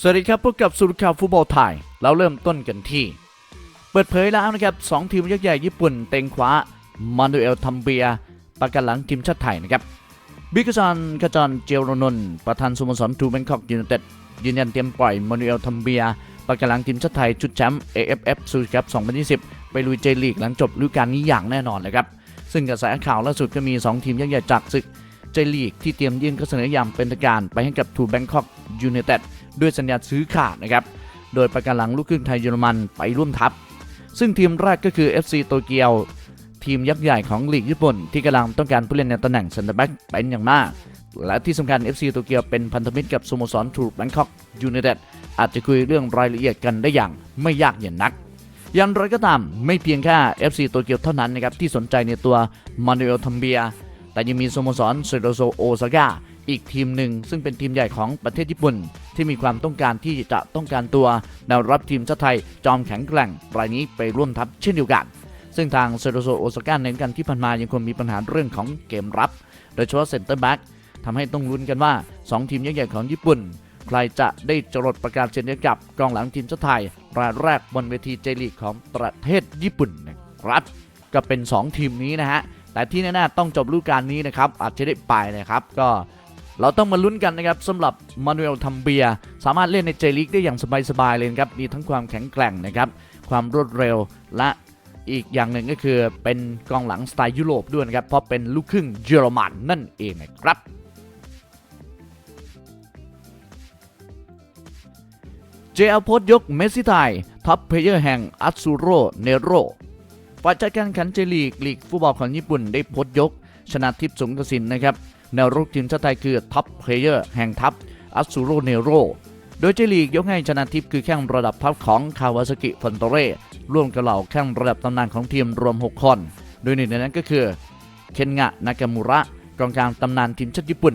สวัสดีครับพบกับสุรข่าวฟุตบอลไทย เราเริ่มต้นกันที่ เปิดเผยแล้วนะครับสองทีมยักษ์ใหญ่ญี่ปุ่นเต็งขวามานูเอลทัมเบียประกันหลังทีมชาติไทยนะครับบิกซันขจรเจยรนนท์ประธานสโมสรทูแบงคอกยูไนเต็ดยืนยันเตรียมปล่อยมานูเอลทัมเบียประกันหลังทีมชาติไทยชุดแชมป์ AFF ซูคัพ2020 ไปลุยเจลีกหลังจบฤดูกาลนี้อย่างแน่นอนนะครับซึ่งกระแสข่าวล่าสุดก็มี 2 ทีมยักษ์ใหญ่จากศึกเจลีกที่เตรียมยื่นข้อเสนออย่างเป็นทางการไปให้กับทูแบงคอกยูไนเต็ด ด้วยสัญญาซื้อขาดนะครับ โดยประกันหลังลูกครึ่งไทยเยอรมันไปร่วมทัพ ซึ่งทีมแรกก็คือ FC โตเกียว ทีมยักษ์ใหญ่ของลีกญี่ปุ่น ที่กำลังต้องการผู้เล่นในตำแหน่งเซนเตอร์แบ็กเป็นอย่างมาก และที่สำคัญ FC โตเกียวเป็นพันธมิตรกับสโมสรทูแบงคอกยูไนเต็ดอาจจะคุยเรื่องรายละเอียดกันได้อย่างไม่ยากเย็นนักอย่างไรก็ตามไม่เพียงแค่ FC โตเกียวเท่านั้นนะครับที่สนใจในตัวมานูเอลทัมเบีย แต่ยังมีสโมสรเซโดโซโอซาก้า อีกทีมหนึ่ง ซึ่งเป็นทีมใหญ่ของประเทศญี่ปุ่น ที่มีความต้องการที่จะต้องการตัวแนวรับทีมชาติไทยจอมแข็งแกร่งรายนี้ไปร่วมทัพเช่นเดียวกัน ซึ่งทางเซโดโซโอซาก้าเน้นกันที่ผ่านมายังคงมีปัญหาเรื่องของเกมรับ โดยเฉพาะเซนเตอร์แบ็กทำให้ต้องลุ้นกันว่า 2 ทีมยักษ์ใหญ่ของญี่ปุ่น ใครจะได้จรดประกาศเช่นเดียวกับกองหลังทีมชาติไทยรายแรกบนเวทีเจลีกของประเทศญี่ปุ่นนะครับก็เป็น 2 ทีมนี้นะฮะแต่ที่แน่ๆต้องจบฤดูกาลนี้นะครับอาจจะได้ไปนะครับก็ เราต้องมาลุ้นกันนะครับสำหรับมานูเอลทัมเบีย สามารถเล่นในเจลีกได้อย่างสบายๆเลยครับมีทั้งความแข็งแกร่งนะครับความรวดเร็วและอีกอย่างหนึ่งก็คือเป็นกองหลังสไตล์ยุโรปด้วยนะครับเพราะเป็นลูกครึ่งเยอรมันนั่นเองนะครับ JL โพสต์ยกเมสซี่ไทยท็อปเพลเยอร์แห่งอัตซูโรเนโรฝ่ายจัดการแข่งขันเจลีกลีกฟุตบอลของญี่ปุ่นได้พสต์ยกชนะทิพย์สงกสินนะครับ แนวรุกทีมชาติไทยคือท็อปเพลเยอร์แห่งทัพอัตซูโรเนโรโดยเจลีกยกให้ชนะทิพย์คือแข้งระดับพับของคาวาซากิฟอนโตเร่ร่วมกับเหล่าแข้งระดับตำนานของทีมรวม 6 คน โดยหนึ่งในนั้นก็คือ เคนงะนากามูระกองกลางตำนานทีมชาติญี่ปุ่น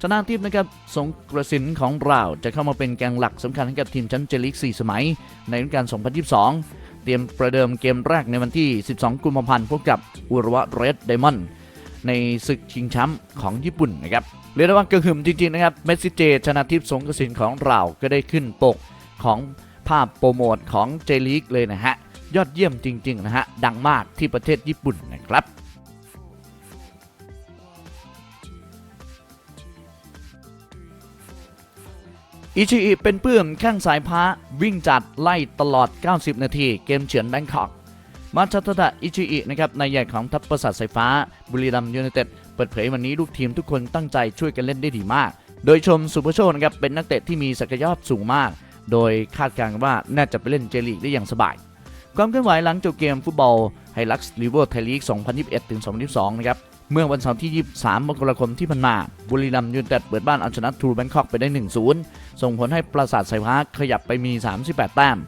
ชนะทิพย์นะครับสงกระสินของเราจะเข้ามาเป็นแกนหลักสำคัญให้กับทีมชมป์เจลีก 4 สมัย ในฤดูกาล 2022 เตรียมประเดิมเกมแรกในวันที่ 12 กุมภาพันธ์พบกับอุระวะเรดไดมอนด์ ในศึกชิงแชมป์ของญี่ปุ่นนะครับเรียกได้ว่ากระหึ่มจริงๆนะครับเมสซิเจชนะทิพย์สงกระสินของเราก็ได้ขึ้นปกของภาพโปรโมทของเจลีกเลยนะฮะ ยอดเยี่ยมจริง ๆ นะฮะ ดังมากที่ประเทศญี่ปุ่นนะครับอิชิอิเป็นเพื่อนแข้งสายพ้าวิ่งจัดไล่ตลอด 90 นาที เกมเฉือนแบงคอก มาชัตตะอิชิอินะครับนายใหญ่ของทัพประสาทสายฟ้า บุรีรัมยูไนเต็ดเปิดเผยวันนี้ลูกทีมทุกคนตั้งใจช่วยกันเล่นได้ดีมาก โดยชมสุภโชคนะครับเป็นนักเตะที่มีศักยภาพสูงมาก โดยคาดการณ์ว่าน่าจะไปเล่นเจลีกได้อย่างสบาย ความเคลื่อนไหวหลังจบเกมฟุตบอลไฮลักซ์ลีเวอร์ไทยลีก 2021-2022 นะครับเมื่อวันเสาร์ที่ 23 มกราคมที่ผ่านมา บุรีรัมย์ยูไนเต็ดเปิดบ้านเอาชนะทรูแบงคอกไปได้ 1-0 ส่งผลให้ปราสาทสายฟ้าขยับไปมี 38 แต้ม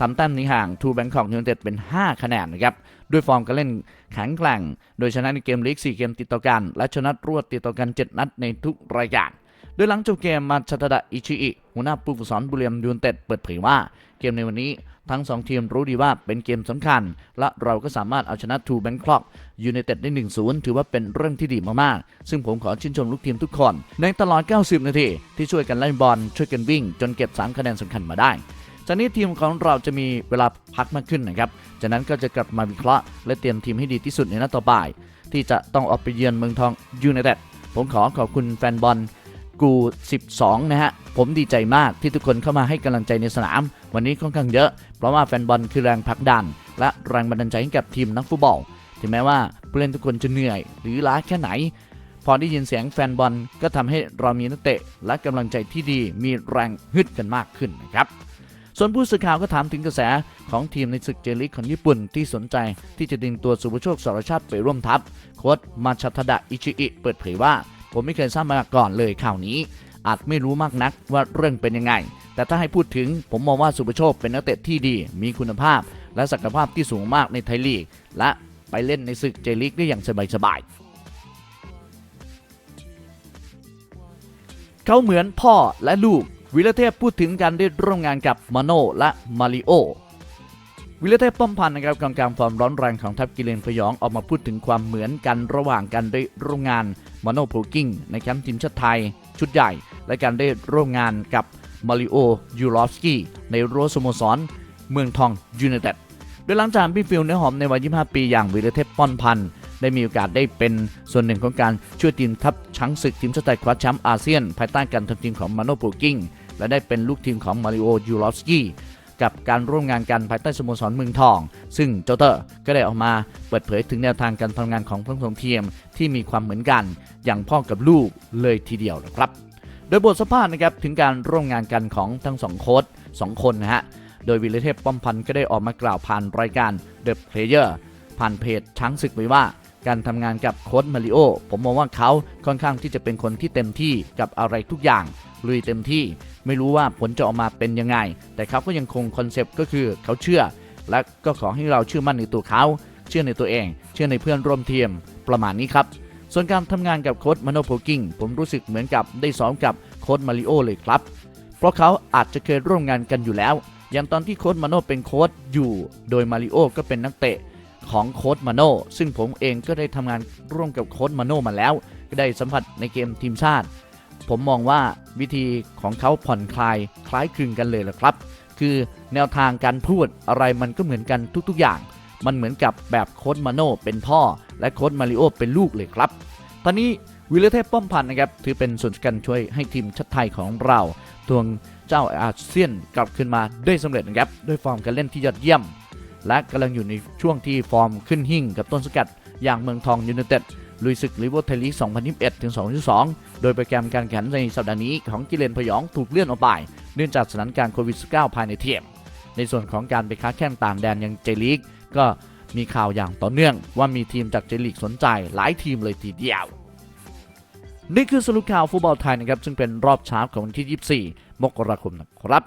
ทำแต้มนี้ห่างทูแบงคอกยูไนเต็ดเป็น 5 คะแนนนะครับ ด้วยฟอร์มการเล่นแข็งแกร่ง โดยชนะในเกมลีก 4 เกมติดต่อกัน และชนะรวดติดต่อกัน 7 นัดในทุกรายการโดยหลังจบเกมมาชัตดะอิชิอิหัวหน้าผู้ฝึกสอนบุรีรัมย์ยูไนเต็ดเปิดเผยว่า เกมในวันนี้ทั้ง 2 ทีมรู้ดีว่าเป็นเกมสำคัญ และเราก็สามารถเอาชนะทูแบงคอกยูไนเต็ดได้ 1-0 ถือว่าเป็นเรื่องที่ดีมากๆ ซึ่งผมขอชื่นชมลูกทีมทุกคน ในตลอด 90 นาทีที่ช่วยกันเล่นบอลช่วยกันวิ่ง จนเก็บ 3 คะแนนสำคัญมาได้ จากนี้ทีมของเราจะมีเวลาพักมากขึ้นนะครับ จากนั้นก็จะกลับมาวิเคราะห์ และเตรียมทีมให้ดีที่สุดในนัดต่อไปที่จะต้องออกไปเยือนเมืองทองยูไนเต็ดผมขอขอบคุณแฟนบอลกู 12 นะฮะ ผมดีใจมากที่ทุกคนเข้ามาให้กำลังใจในสนาม วันนี้ค่อนข้างเยอะ เพราะว่าแฟนบอลคือแรงผลักดัน และแรงบันดาลใจให้กับทีมนักฟุตบอล ถึงแม้ว่าผู้เล่นทุกคนจะเหนื่อย หรือล้าแค่ไหน พอได้ยินเสียงแฟนบอลก็ทำให้เรามีนักเตะ และกำลังใจที่ดีมีแรงฮึดกันมากขึ้นนะครับ ส่วนผู้สื่อข่าวก็ถามถึงกระแสของทีมในศึกเจลิกของญี่ปุ่นที่สนใจที่จะดึงตัวสุภโชคสารชาติไปร่วมทัพ โค้ชมาชัตดะอิชิอิเปิดเผยว่า ผมไม่เคยทราบมาก่อนเลยข่าวนี้ อาจไม่รู้มากนักว่าเรื่องเป็นยังไง แต่ถ้าให้พูดถึงผมมองว่าสุภโชคเป็นนักเตะที่ดี มีคุณภาพ และศักยภาพที่สูงมากในไทยลีก และไปเล่นในศึกเจลิกได้อย่างสบายๆเขาเหมือนพ่อและลูก วิรเทพพูดถึงการได้ร่วมงานกับมาโนและมาริโอวิรเทพป้อมพันธ์นะครับกองกลางฟอร์มร้อนแรงของทัพกิเลนพยองออกมาพูดถึงความเหมือนกันระหว่างการได้ร่วมงานมาโนโพกิ้งในแคมป์ทีมชาติไทย ชุดใหญ่ และการได้ร่วมงานกับมาริโอยูรอฟสกี้ในรั้วสโมสร เมืองทองยูไนเต็ดโดยหลังจากพี่ฟิลเนื้อหอมในวัย 25 ปีอย่างวีรเทพป้อนพันธ์ได้มีโอกาสได้เป็นส่วนหนึ่งของการช่วยทีมทัพช้างศึกทีมชาติไทยคว้าแชมป์อาเซียน ภายใต้การทำทีมของมาโนปูกิ้ง และได้เป็นลูกทีมของมาริโอยูรอฟสกี้กับการร่วมงานกันภายใต้สโมสรเมืองทอง ซึ่งเจ้าเตอร์ก็ได้ออกมาเปิดเผยถึงแนวทางการทำงานของทั้งสองทีมที่มีความเหมือนกัน อย่างพ่อกับลูกเลยทีเดียวนะครับ โดยบทสัมภาษณ์นะครับถึงการร่วมงานกันของทั้งสองโค้ชสองคนนะฮะ โดยวิรเทพป้อมพันธ์ก็ได้ออกมากล่าวผ่านรายการ The Player ผ่านเพจช้างศึกไว้ว่า การทำงานกับโค้ชมาริโอผมมองว่าเขาค่อนข้างที่จะเป็นคนที่เต็มที่กับอะไรทุกอย่าง ลุยเต็มที่ ไม่รู้ว่าผลจะออกมาเป็นยังไง แต่เขาก็ยังคงคอนเซปต์ก็คือเขาเชื่อ และก็ขอให้เราเชื่อมั่นในตัวเขา เชื่อในตัวเอง เชื่อในเพื่อนร่วมทีมประมาณนี้ครับ ส่วนการทำงานกับโค้ชมาโนโพกิ้งผมรู้สึกเหมือนกับได้ซ้อมกับโค้ชมาริโอเลยครับ เพราะเขาอาจจะเคยร่วมงานกันอยู่แล้ว อย่างตอนที่โค้ชมาโนเป็นโค้ชอยู่ โดยมาริโอก็เป็นนักเตะของโค้ชมาโนซึ่งผมเองก็ได้ทำงานร่วมกับโค้ชมาโนมาแล้ว ก็ได้สัมผัสในเกมทีมชาติ ผมมองว่าวิธีของเขาผ่อนคลายคล้ายคลึงกันเลยแหละครับ คือแนวทางการพูดอะไรมันก็เหมือนกันทุกๆอย่าง มันเหมือนกับแบบโค้ชมาโนเป็นพ่อ และโค้ชมาริโอเป็นลูกเลยครับตอนนี้วิลเทพป้อมพันธ์นะครับถือเป็นส่วนสำคัญช่วยให้ทีมชาติไทยของเราทวงเจ้าอาเซียนกลับขึ้นมาได้สำเร็จนะครับด้วยฟอร์มการเล่นที่ยอดเยี่ยม และกำลังอยู่ในช่วงที่ฟอร์มขึ้นหิ่งกับต้นสกัดอย่างเมืองทองยูไนเต็ด ลุยศึกลิเวอร์พูลลีก 2021 ถึง 2022 โดยโปรแกรมการแข่งในสัปดาห์นี้ของกิเลนพยองถูกเลื่อนออกไป เนื่องจากสถานการณ์โควิด -19 ภายในทีมในส่วนของการไปค้าแข่งต่างแดนยังเจลีก ก็มีข่าวอย่างต่อเนื่อง ว่ามีทีมจากเจลีกสนใจหลายทีมเลยทีเดียวนี่คือสรุปข่าวฟุตบอลไทยนะครับซึ่งเป็นรอบเช้าของวันที่ 24 มกราคมนะครับ